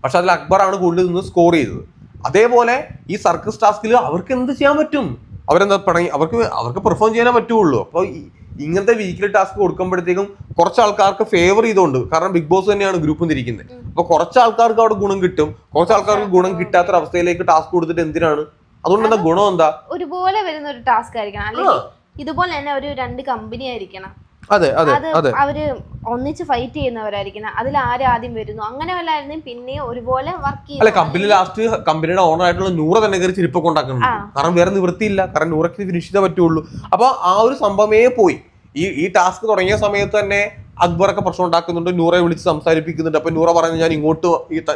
പക്ഷെ അതിൽ അക്ബറാണ് കൂടുതൽ നിന്ന് സ്കോർ ചെയ്തത്. അതേപോലെ ഈ സർക്കസ് ടാസ്കിൽ അവർക്ക് എന്ത് ചെയ്യാൻ പറ്റും? അവരെന്താ അവർക്ക് അവർക്ക് പെർഫോം ചെയ്യാനേ പറ്റുള്ളൂ. അപ്പോൾ ഇങ്ങനത്തെ വീക്കിലി ടാസ്ക് കൊടുക്കുമ്പോഴത്തേക്കും കുറച്ച് ആൾക്കാർക്ക് ഫേവർ ചെയ്തുകൊണ്ട് കാരണം ബിഗ് ബോസ് തന്നെയാണ് ഗ്രൂപ്പ് തിരിക്കുന്നത് അപ്പൊ കുറച്ച് ആൾക്കാർക്ക് അവിടെ ഗുണം കിട്ടും. കുറച്ച് ആൾക്കാർക്ക് ഗുണം കിട്ടാത്തൊരവസ്ഥയിലേക്ക് ടാസ്ക് കൊടുത്തിട്ട് എന്തിനാണ്? അതുകൊണ്ട് എന്താ ഗുണം എന്താ? ഒരുപോലെ വരുന്ന ഒരു ടാസ്ക് ആയിരിക്കണം. അല്ലെങ്കിൽ ഇതുപോലെ തന്നെ ഒരു രണ്ട് കമ്പനി ആയിരിക്കണം. അതെ അതെ അത് അവർ ഒന്നിച്ച് ഫൈറ്റ് ചെയ്യുന്നവരായിരിക്കണം. അതിൽ ആര് ആദ്യം വരുന്നു? അങ്ങനെ വല്ലായിരുന്നു പിന്നെ ഒരുപോലെ വർക്ക് ചെയ്യും അല്ല കമ്പനി ലാസ്റ്റ് കമ്പനിയുടെ ഓണർ ആയിട്ടുള്ള നൂറ തന്നെ കയറി ചെരുപ്പൊക്കെ ഉണ്ടാക്കുന്നുണ്ട്. കാരണം വേറെ നിവൃത്തിയില്ല. കാരണം നൂറയ്ക്ക് ഫിനിഷ് ചെയ്തേ പറ്റുള്ളൂ. അപ്പൊ ആ ഒരു സംഭവമേ പോയി. ഈ ഈ ടാസ്ക് തുടങ്ങിയ സമയത്ത് തന്നെ അക്ബറൊക്കെ പ്രശ്നം ഉണ്ടാക്കുന്നുണ്ട്. നൂറെ വിളിച്ച് സംസാരിപ്പിക്കുന്നുണ്ട്. അപ്പൊ നൂറ പറഞ്ഞു ഞാൻ ഇങ്ങോട്ട്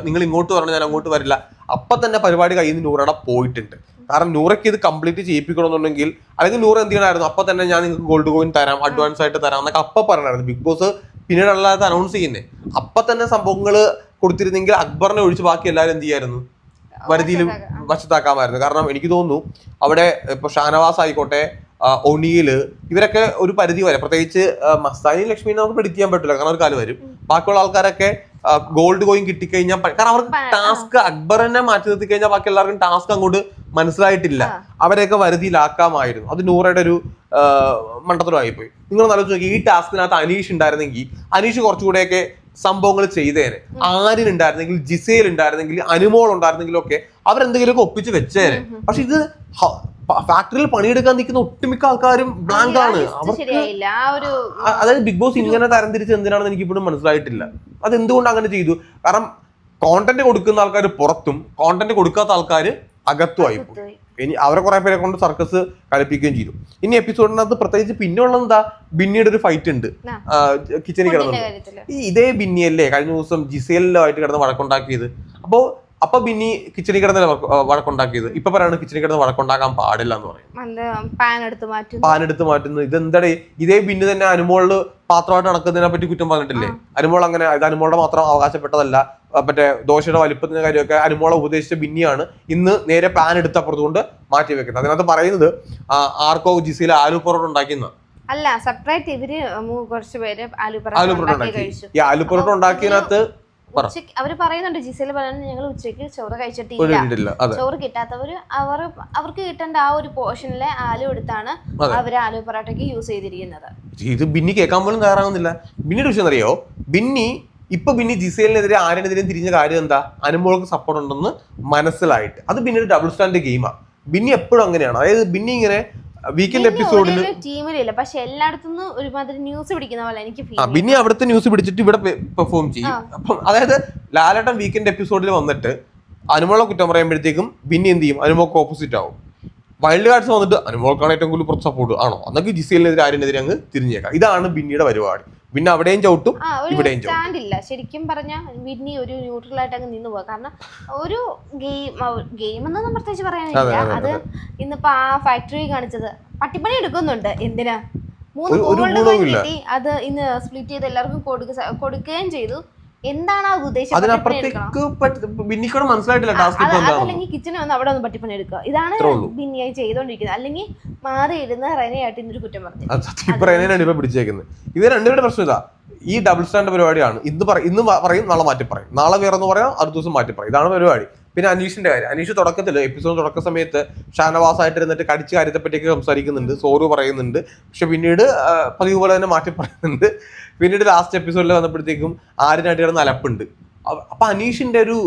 നിങ്ങൾ ഇങ്ങോട്ട് പറഞ്ഞു ഞാൻ അങ്ങോട്ട് വരില്ല. അപ്പൊ തന്നെ പരിപാടി കയ്യിൽ നിന്ന് നൂറയുടെ പോയിട്ടുണ്ട്. കാരണം നൂറയ്ക്ക് ഇത് കംപ്ലീറ്റ് ചെയ്യിപ്പിക്കണമെന്നുണ്ടെങ്കിൽ അല്ലെങ്കിൽ നൂറ് എന്ത് ചെയ്യണമായിരുന്നു? അപ്പൊ തന്നെ ഞാൻ നിങ്ങൾക്ക് ഗോൾഡ് കോയിൻ തരാം അഡ്വാൻസ് ആയിട്ട് തരാം എന്നൊക്കെ അപ്പൊ പറഞ്ഞായിരുന്നു. ബിഗ് ബോസ് പിന്നീട് അല്ലാതെ അനൗൺസ് ചെയ്യുന്നേ. അപ്പൊ തന്നെ സംഭവങ്ങൾ കൊടുത്തിരുന്നെങ്കിൽ അക്ബറിനെ ഒഴിച്ച് ബാക്കി എല്ലാവരും എന്ത് ചെയ്യായിരുന്നു? വരുതിയിൽ വശത്താക്കാമായിരുന്നു. കാരണം എനിക്ക് തോന്നുന്നു അവിടെ ഇപ്പൊ ഷാനവാസ് ആയിക്കോട്ടെ ഒനിയിൽ ഇവരൊക്കെ ഒരു പരിധി വരെ. പ്രത്യേകിച്ച് മസ്താനി ലക്ഷ്മി നമുക്ക് പ്രെഡിക്റ്റ് ചെയ്യാൻ പറ്റില്ല കാരണം ഒരു കാലം വരും. ബാക്കിയുള്ള ആൾക്കാരൊക്കെ ഗോൾഡ് കോയിൻ കിട്ടിക്കഴിഞ്ഞാൽ കാരണം അവർക്ക് ടാസ്ക് അക്ബറിനെ മാറ്റി നിർത്തി കഴിഞ്ഞാൽ ബാക്കി എല്ലാവർക്കും ടാസ്ക് അങ്ങോട്ട് മനസ്സിലായിട്ടില്ല. അവരെയൊക്കെ വരുതിയിലാക്കാമായിരുന്നു. അത് നൂറയുടെ ഒരു മണ്ടത്തരമായിപ്പോയി നിങ്ങൾ ആലോചിച്ച് നോക്കി ഈ ടാസ്കിനകത്ത് അനീഷ് ഉണ്ടായിരുന്നെങ്കിൽ അനീഷ് കുറച്ചുകൂടെയൊക്കെ സംഭവങ്ങൾ ചെയ്തേനെ. ആര്യൻ ഉണ്ടായിരുന്നെങ്കിൽ ജിസേൽ ഉണ്ടായിരുന്നെങ്കിൽ അനുമോൾ ഉണ്ടായിരുന്നെങ്കിലും ഒക്കെ അവരെന്തെങ്കിലുമൊക്കെ ഒപ്പിച്ച് വെച്ചേനെ. പക്ഷെ ഇത് ഫാക്ടറിയിൽ പണിയെടുക്കാൻ നിൽക്കുന്ന ഒട്ടുമിക്ക ആൾക്കാരും ബ്ലാങ്ക് ആണ്. അവർക്ക് അതായത് ബിഗ് ബോസ് ഇങ്ങനെ തരംതിരിച്ച് എന്തിനാണെന്ന് എനിക്ക് ഇപ്പോഴും മനസ്സിലായിട്ടില്ല. അത് എന്തുകൊണ്ട് അങ്ങനെ ചെയ്തു? കാരണം കോണ്ടന്റ് കൊടുക്കുന്ന ആൾക്കാർ പുറത്തും കോണ്ടന്റ് കൊടുക്കാത്ത ആൾക്കാർ അകത്തുമായി ഇനി അവരെ കുറെ പേരെ കൊണ്ട് സർക്കസ് കളിപ്പിക്കുകയും ചെയ്തു. ഇനി എപ്പിസോഡിനകത്ത് പ്രത്യേകിച്ച് പിന്നെ ഉള്ളത് എന്താ? ബിന്നിയുടെ ഒരു ഫൈറ്റ് ഉണ്ട്. കിച്ചണിൽ കിടന്നു ഈ ഇതേ ബിന്നിയല്ലേ കഴിഞ്ഞ ദിവസം ജിസേലിലായിട്ട് കിടന്ന് വഴക്കുണ്ടാക്കിയത്. അപ്പോൾ അപ്പൊ ബിന്നി കിച്ചണിൽ കിടന്ന് വഴക്കുണ്ടാക്കിയത്? ഇപ്പൊ പറയാണ് കിച്ചണിൽ കിടന്ന് വഴക്കുണ്ടാക്കാൻ പാടില്ല എന്ന് പറയും പാൻ എടുത്ത് മാറ്റുന്നു? പാൻ എടുത്ത് മാറ്റുന്നത് ഇതെന്താടേ? ഇതേ ബിന്നി തന്നെ അനുമോളിൽ പാത്രമായിട്ട് നടക്കുന്നതിനെ പറ്റി കുറ്റം പറഞ്ഞിട്ടില്ലേ? അനുമോൾ അങ്ങനെ ഇത് അനുമോളുടെ മാത്രം അവകാശപ്പെട്ടതല്ല. മറ്റേ ദോശയുടെ വലിപ്പത്തിന്റെ കാര്യമൊക്കെ അനുമോളെ ഉപദേശിച്ച ബിന്നിയാണ് ഇന്ന് നേരെ പാൻ എടുത്ത് അപ്പുറത്തുകൊണ്ട് മാറ്റി വെക്കുന്നത്. അതിനകത്ത് പറയുന്നത് ആർക്കോ ജിസിയിലെ ആലു പൊറോട്ട ഉണ്ടാക്കുന്ന അല്ല സെപ്പറേറ്റ് ഇവർ കുറച്ച് പേര് ആലു ആലു പൊറോട്ട ഉണ്ടാക്കി ഈ ആലു പൊറോട്ട ഉണ്ടാക്കിയതിനകത്ത് അവർ പറയുന്നുണ്ട് ജിസയിൽ പറയുന്നത് ഞങ്ങൾ ഉച്ചയ്ക്ക് ചോറ് കഴിച്ചിട്ടില്ല. ചോറ് കിട്ടാത്തവര് അവർ അവർക്ക് കിട്ടേണ്ട ആ ഒരു പോർഷനിലെ ആലു എടുത്താണ് അവർ അവർ ആലു പൊറോട്ടയ്ക്ക് യൂസ് ചെയ്തിരിക്കുന്നത്. ഇത് ബിന്നി കേൾക്കാൻ പോലും കയറാവുന്നില്ല ബിന്നിയുടെ വിഷയം അറിയോ? ബിന്നി ഇപ്പൊ ബിന്നി ജിസേലിനെതിരെ ആരിനെതിരെയും തിരിഞ്ഞ കാര്യം എന്താ? അനുമോൾക്ക് സപ്പോർട്ട് ഉണ്ടെന്ന് മനസ്സിലായിട്ട്. അത് ബിന്നിയുടെ ഡബിൾ സ്റ്റാൻഡ് ഗെയിമാണ് ബിന്നി എപ്പോഴും അങ്ങനെയാണ്. അതായത് ബിന്നി ഇങ്ങനെ വീക്കെൻഡ് എപ്പിസോഡിൽ ടീമിലില്ല. പക്ഷെ എല്ലായിടത്തുനിന്ന് ഒരുമാതിരി ന്യൂസ് പിടിക്കുന്ന പോലെ എനിക്ക് ആ ബിന്നി അവിടുത്തെ ന്യൂസ് പിടിച്ചിട്ട് ഇവിടെ പെർഫോം ചെയ്യും. അപ്പം അതായത് ലാലേട്ടൻ വീക്കെൻഡ് എപ്പിസോഡിൽ വന്നിട്ട് അനുമോളെ കുറ്റം പറയുമ്പോഴത്തേക്കും പിന്നെ എന്ത് ചെയ്യും? അനുമോക്ക് ഓപ്പോസിറ്റ് ആവും. വൈൽഡ് കാർഡ്സ് വന്നിട്ട് അനുമോൾക്കാണ് ഏറ്റവും കൂടുതൽ പുറത്ത് സപ്പോർട്ട് ആണോ? എന്നൊക്കെ ആരും ആരിനെതിരെ അങ്ങ് തിരിഞ്ഞേക്കാം. ഇതാണ് ബിന്നിയുടെ പരിപാടി. പിന്നെ അവിടെയും ചവിട്ടും ഇവിടെയും സ്റ്റാൻഡ് ഇല്ല. ശരിക്കും പറഞ്ഞ വിന്നി ഒരു ന്യൂട്രൽ ആയിട്ട് അങ്ങ് നിന്ന് പോകാം കാരണം ഒരു ഗെയിം ഗെയിം എന്നൊന്നും പ്രത്യേകിച്ച് പറയാനില്ല. അത് ഇന്നിപ്പോ ആ ഫാക്ടറി കാണിച്ചത്. പട്ടിപ്പണി എടുക്കുന്നുണ്ട്. എന്തിനാ? മൂന്ന് ഗോൾഡ് കിട്ടി. അത് ഇന്ന് സ്പ്ലിറ്റ് ചെയ്ത് എല്ലാവർക്കും കൊടുക്ക കൊടുക്കുകയും ചെയ്തു. എന്താണ് ആ ഉദ്ദേശം? അതിനപ്പുറത്തേക്ക് ബിന്നിക്കൂടെ മനസ്സിലായിട്ടില്ല ടാസ്ക് അതല്ലെങ്കിൽ കിച്ചണിൽ വന്ന് അവിടെ ഒന്ന് പട്ടിപ്പണി എടുക്കുക ഇതാണ് ബിന്നിയായി ചെയ്തോണ്ടിരിക്കുന്നത്. അല്ലെങ്കിൽ മാറിയിരുന്ന റെനയായിട്ട് ഇന്നൊരു കുറ്റം പറഞ്ഞു ഇപ്പൊ റെനയാണ് ഇപ്പൊ പിടിച്ചേക്കുന്നത്. ഇത് രണ്ടുപേരുടെ പ്രശ്നം ഇതാ. ഈ ഡബിൾ സ്റ്റാൻഡ് പരിപാടിയാണ്. ഇന്ന് പറയും ഇന്ന് പറയും നാളെ മാറ്റി പറയും നാളെ വേറെ പറയാം അടുത്ത ദിവസം മാറ്റി പറയും ഇതാണ് പരിപാടി. പിന്നെ അനീഷിന്റെ കാര്യം. അനീഷ് തുടക്കത്തിൽ എപ്പിസോഡ് തുടക്ക സമയത്ത് ഷാനവാസ് ആയിട്ട് ഇരുന്നിട്ട് കടിച്ച കാര്യത്തെ പറ്റിയൊക്കെ സംസാരിക്കുന്നുണ്ട് സോറു പറയുന്നുണ്ട്. പക്ഷെ പിന്നീട് പതിവ് പോലെ തന്നെ മാറ്റി പറയുന്നുണ്ട്. പിന്നീട് ലാസ്റ്റ് എപ്പിസോഡിൽ വന്നപ്പോഴത്തേക്കും ആരിനായിട്ട് കിടന്ന് അലപ്പുണ്ട്. അപ്പൊ അനീഷിന്റെ ഒരു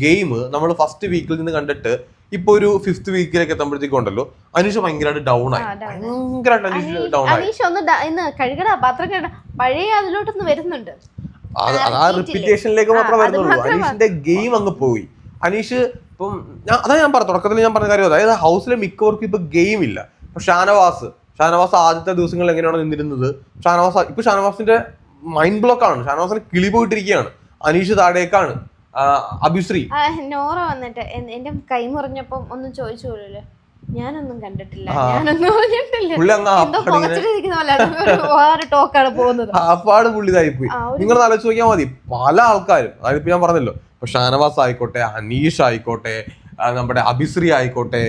ഗെയിം നമ്മൾ ഫസ്റ്റ് വീക്കിൽ നിന്ന് കണ്ടിട്ട് ഇപ്പൊ ഒരു ഫിഫ്ത് വീക്കിലേക്ക് എത്തുമ്പോഴത്തേക്കും ഉണ്ടല്ലോ അനീഷ് ഭയങ്കരമായിട്ട് ഡൗൺ ആയി. ഭയങ്കരമായിട്ട് അനീഷ് ഡൗൺ ആയി. അനീഷ് ഒന്ന് കഴുകട പാത്രം പഴയ അതിലോട്ടൊന്ന് വരുന്നുണ്ട്. ആ റിപ്പിറ്റേഷനിലേക്ക് മാത്രമേ വരുന്നുള്ളൂ. അനീഷിന്റെ ഗെയിം അങ്ങ് പോയി. അനീഷ് ഇപ്പം ഞാൻ അതാ ഞാൻ പറഞ്ഞു തുടക്കത്തിൽ ഞാൻ പറഞ്ഞ കാര്യം അതായത് ഹൗസിലെ മിക്കവർക്കും ഇപ്പൊ ഗെയിം ഇല്ല. ഇപ്പൊ ഷാനവാസ്. ഷാനവാസ് ആദ്യത്തെ ദിവസങ്ങളിൽ എങ്ങനെയാണ് നിന്നിരുന്നത്? ഷാനവാസ് ഇപ്പൊ ഷാനവാസിന്റെ മൈൻഡ് ബ്ലോക്ക് ആണ്. ഷാനവാസിന് കിളി പോയിട്ടിരിക്കുകയാണ്. അനീഷ് താഴേക്കാണ്. അഭിശ്രീ നോറ വന്നിട്ട് എന്റെ കൈ മുറിഞ്ഞപ്പം ഒന്നും ചോദിച്ചു ഞാനൊന്നും കണ്ടിട്ടില്ല. ഞാനൊന്നും ആപ്പാട് പുള്ളിതായി പോയി നിങ്ങൾ ആലോചിച്ച് നോക്കിയാൽ മതി. പല ആൾക്കാരും അതായത് ഇപ്പൊ ഞാൻ പറഞ്ഞല്ലോ. ഇപ്പൊ ഷാനവാസ് ആയിക്കോട്ടെ അനീഷ് ആയിക്കോട്ടെ നമ്മുടെ അഭിശ്രീ ആയിക്കോട്ടെ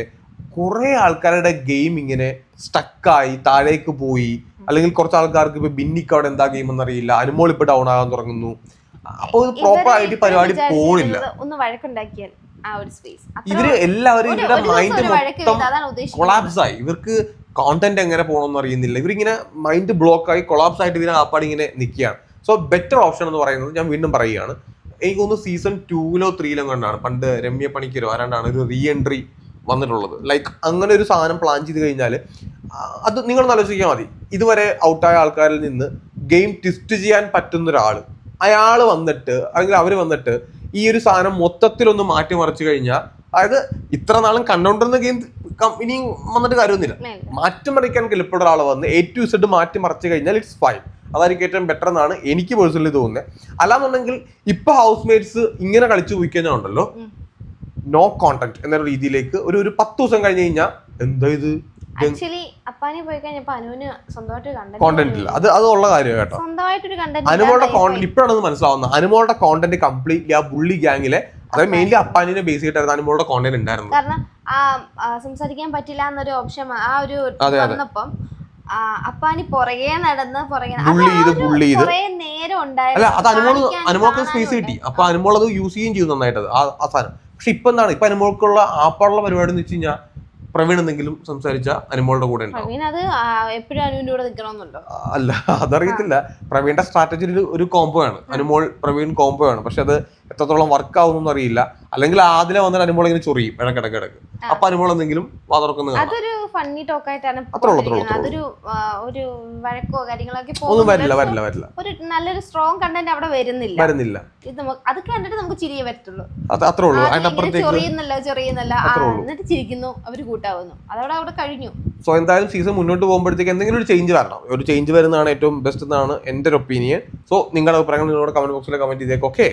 കുറേ ആൾക്കാരുടെ ഗെയിം ഇങ്ങനെ സ്റ്റക്കായി താഴേക്ക് പോയി. അല്ലെങ്കിൽ കുറച്ച് ആൾക്കാർക്ക് ഇപ്പൊ ബിന്നിക്ക് അവിടെ എന്താ ഗെയിം എന്നറിയില്ല അനുമോൾ ഇപ്പൊ ഡൗൺ ആകാൻ തുടങ്ങുന്നു. അപ്പൊ ഇത് പ്രോപ്പർ ആയിട്ട് പരിപാടി പോണില്ല. ഒന്ന് വഴക്കുണ്ടാക്കിയാൽ ഇവർ എല്ലാവരും ഇവരുടെ മൈൻഡ് മൊത്തം കൊളാപ്സ് ആയി. ഇവർക്ക് കോണ്ടന്റ് എങ്ങനെ പോകണമെന്ന് അറിയുന്നില്ല. ഇവരിങ്ങനെ മൈൻഡ് ബ്ലോക്ക് ആയി കൊളാപ്സ് ആയിട്ട് ഇവർ ആപ്പാടി ഇങ്ങനെ നിൽക്കുകയാണ് സോ ബെറ്റർ ഓപ്ഷൻ എന്ന് പറയുന്നത് ഞാൻ വീണ്ടും പറയുകയാണ്. എനിക്ക് തോന്നുന്നു സീസൺ ടൂവിലോ ത്രീയിലോ കണ്ടാണ്. പണ്ട് രമ്യ പണിക്കരോ ആരാണ്ടാണ് ഒരു റീ എൻട്രി വന്നിട്ടുള്ളത്. ലൈക്ക് അങ്ങനെ ഒരു സാധനം പ്ലാൻ ചെയ്ത് കഴിഞ്ഞാൽ അത് നിങ്ങൾ ആലോചിക്കാൻ മതി. ഇതുവരെ ഔട്ടായ ആൾക്കാരിൽ നിന്ന് ഗെയിം ട്വിസ്റ്റ് ചെയ്യാൻ പറ്റുന്ന ഒരാൾ അയാൾ വന്നിട്ട് അല്ലെങ്കിൽ അവർ വന്നിട്ട് ഈ ഒരു സാധനം മൊത്തത്തിലൊന്ന് മാറ്റിമറിച്ചു കഴിഞ്ഞാൽ അതായത് ഇത്ര നാളും കണ്ടോണ്ടിരുന്ന ഗെയിം ഇനിയും വന്നിട്ട് കാര്യമൊന്നുമില്ല. മാറ്റിമറിക്കാൻ കെൽപ്പുള്ള ഒരാൾ വന്ന് എ ടു സെഡ് മാറ്റിമറിച്ച് കഴിഞ്ഞാൽ ഇറ്റ്സ് ഫൈൻ അതായിരിക്കും ഏറ്റവും ബെറ്റർ എന്നാണ് എനിക്ക് പേഴ്സണലി തോന്നുന്നത് അല്ലാന്നുണ്ടെങ്കിൽ ഇപ്പൊ ഹൗസ് മേറ്റ്സ് ഇങ്ങനെ കളിച്ചു പോയി കഴിഞ്ഞാൽ ഉണ്ടല്ലോ നോ കോണ്ടാക്ട് എന്ന രീതിയിലേക്ക് ഒരു ഒരു പത്ത് ദിവസം കഴിഞ്ഞ് കഴിഞ്ഞാൽ എന്താ ഇത്? ആക്ച്വലി അപ്പാനെ പോയി കഴിഞ്ഞപ്പോ അനുവിന് സ്വന്തമായിട്ട് കോണ്ടന്റ് കണ്ടന്റ് ഇല്ല. അത് അത് ഉള്ള കാര്യം കേട്ടോ. സ്വന്തമായിട്ടൊരു കണ്ടന്റ് അനുമോളുടെ കോണ്ടന്റ് ഇപ്പോഴാണ് അത് മനസ്സിലാവുന്നത്. അനുമോളുടെ കോണ്ടന്റ് കംപ്ലീറ്റ്ലി ആ ബുള്ളി ഗ്യാങ്ങിലെ അതായത് മെയിൻലി അപ്പാനിനെ ബേസ് ചെയ്തിട്ടായിരുന്നു അനുമോളുടെ കോണ്ടന്റ് ഉണ്ടായിരുന്നു. കാരണം സംസാരിക്കാൻ പറ്റില്ല എന്നൊരു ഓപ്ഷൻ ആ ഒരു. വന്നപ്പം അപ്പാനി പുറകെ നടന്ന് പുറകെ നേരം അല്ല അത് അനുമോൾ അനുമോൾക്ക് സ്പേസ് കിട്ടി. അപ്പൊ അനുമോൾ അത് യൂസ് ചെയ്യുകയും ചെയ്തു നന്നായിട്ട്. ആ സാധനം. പക്ഷെ ഇപ്പൊ എന്താണ്? ഇപ്പൊ അനുമോൾക്കുള്ള ആപ്പാടുള്ള പരിപാടി എന്ന് വെച്ച് കഴിഞ്ഞാൽ പ്രവീൺ എന്തെങ്കിലും സംസാരിച്ച അനുമോളുടെ കൂടെ അല്ല അതറിയത്തില്ല. പ്രവീണിന്റെ സ്ട്രാറ്റജി ഒരു ഒരു കോംബോ ആണ്. അനുമോൾ പ്രവീൺ കോംബോ ആണ്. പക്ഷെ അത് എത്രത്തോളം വർക്ക് ആവുന്നൊന്നും അറിയില്ല. അല്ലെങ്കിൽ ആദ്യം വന്നിട്ട് അനുമോൾ ഇങ്ങനെ ചൊറിയും ഇടക്കിടക്ക് ഇടയ്ക്ക് അപ്പൊ അനുമോൾ എന്തെങ്കിലും വാതറക്കുന്നത് അതൊരു ഫണ്ണി ടോക്ക് ആയിട്ടാണ് അത്രേ ഒരു വഴക്കോ കാര്യങ്ങളൊക്കെ ഒന്നും വരില്ല വരില്ല വരില്ല. ഒരു നല്ലൊരു സ്ട്രോങ് കണ്ടന്റ് അവിടെ വരുന്നില്ല. വരുന്നില്ല. ഇത് അത് കണ്ടിട്ട് നമുക്ക് ചിരിയേ പറ്റുള്ളൂ അത് അത്രേ ഉള്ളൂ. ചൊറിയുന്നല്ല ചൊറിയുന്നല്ല. എന്നിട്ട് ചിരിക്കുന്നു അവർ കൂട്ടാവുന്നു. അതവിടെ അവിടെ കഴിഞ്ഞു. സോ എന്തായാലും സീസൺ മുന്നോട്ട് പോകുമ്പോഴത്തേക്ക് എന്തെങ്കിലും ഒരു ചേഞ്ച് വരണം. ഒരു ചേഞ്ച് വരുന്നതാണ് ഏറ്റവും ബെസ്റ്റ് എന്നാണ് എന്റെ ഒരു ഒപ്പീനിയൻ സോ നിങ്ങളുടെ അഭിപ്രായങ്ങൾ നിങ്ങളുടെ കമന്റ് ബോക്സിൽ കമന്റ് ചെയ്തേക്ക്. ഓക്കെ